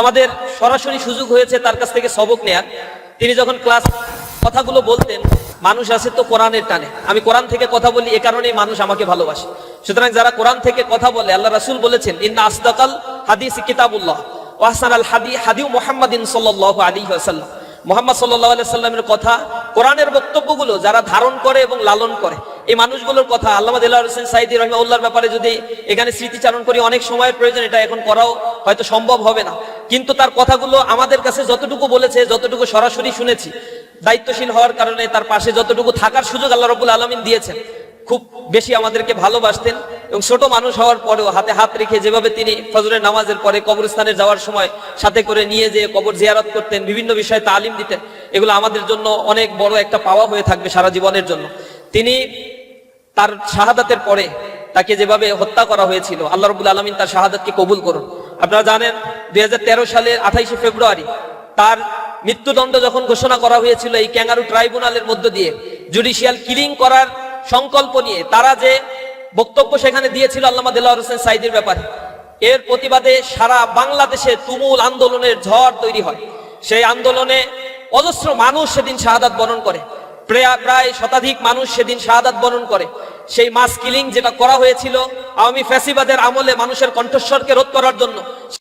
আমাদের সরাসরি সুযোগ হয়েছে তার কাছ থেকে সবক নেয়ার তিনি যখন ক্লাস কথাগুলো বলতেন, মানুষ আছে তো কোরআনের টানে। আমি কোরআন থেকে কথা বলি, এ কারণেই মানুষ আমাকে ভালোবাসে। সুতরাং যারা কোরআন থেকে কথা বলে, আল্লাহ রাসুল বলেছেন, ইন্না আসদাকাল হাদিস কিতাবুল্লাহ ওয়াহসান আল হাদি, হাদিউ মুহাম্মাদিন সাল্লাল্লাহু আলাইহি ওয়াসাল্লাম। মোহাম্মদ সাল্লাহ সাল্লামের কথা, কোরআনের বক্তব্যগুলো যারা ধারণ করে এবং লালন করে, এই মানুষগুলোর কথা আল্লাহ সাইদি রহমাউল্লাহর ব্যাপারে যদি এখানে স্মৃতিচারণ করি, অনেক সময়ের প্রয়োজন, এটা এখন করাও হয়তো সম্ভব হবে না। কিন্তু তার কথাগুলো আমাদের কাছে যতটুকু বলেছে, যতটুকু সরাসরি শুনেছি, দায়িত্বশীল হওয়ার কারণে তার পাশে যতটুকু থাকার সুযোগ আল্লাহ রবুল আলমিন দিয়েছেন, খুব বেশি আমাদেরকে ভালোবাসতেন এবং ছোট মানুষ হওয়ার পরেও হাতে হাত রেখে যেভাবে তিনি ফজরের নামাজের পরে কবরস্থানে যাওয়ার সময় সাথে করে নিয়ে যেয়ে কবর জিয়ারত করতেন, বিভিন্ন বিষয়ে তালিম দিতেন, এগুলো আমাদের জন্য অনেক বড় একটা পাওয়া হয়ে থাকবে সারা জীবনের জন্য। তিনি তার শাহাদাতের পরে তাকে যেভাবে হত্যা করা হয়েছিল, আল্লাহ রবুল আলমিন তার শাহাদাতকে কবুল করুন। আপনারা জানেন, দুই হাজার তেরো সালের আঠাইশে ফেব্রুয়ারি তার মৃত্যুদণ্ড যখন ঘোষণা করা হয়েছিল এই ক্যাঙ্গারু ট্রাইব্যুনালের মধ্য দিয়ে, জুডিশিয়াল কিলিং করার সংকল্প নিয়ে, তারা যে বক্তব্য সেখানে দিয়েছিল আল্লামা দেলাওয়ার হোসেন সাইদের ব্যাপারে, এর প্রতিবাদে সারা বাংলাদেশে তুমুল আন্দোলনের ঝড় তৈরি হয়। সেই আন্দোলনে অজস্র মানুষ সেদিন শাহাদাত বরণ করে, প্রায় প্রায় শতাধিক মানুষ সেদিন শাহাদাত বরণ করে। সেই মাস কিলিং যেটা করা হয়েছিল আওয়ামী ফ্যাসিবাদের আমলে মানুষের কণ্ঠস্বরকে রোধ করার জন্য